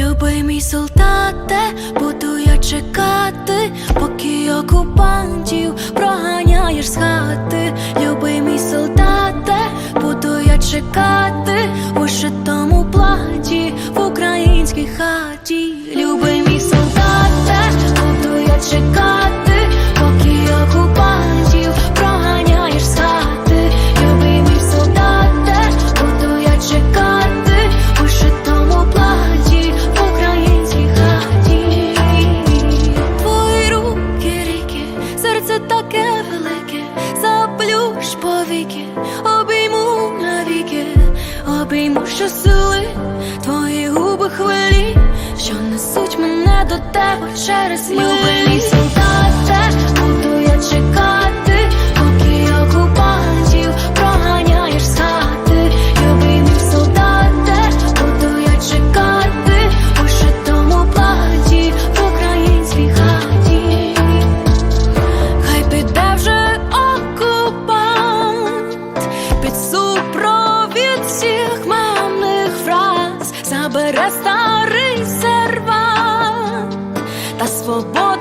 Любий мій солдате, буду я чекати, поки окупантів проганяєш з хати. Любий мій солдате, буду я чекати у шитому платі в українській хаті. Любий мій солдате, заплющ повіки, обійму навіки, обійму що сили, твої губи хвилі, що несуть мене до тебе через Любий мій старий сервант та свободу.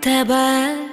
тебе.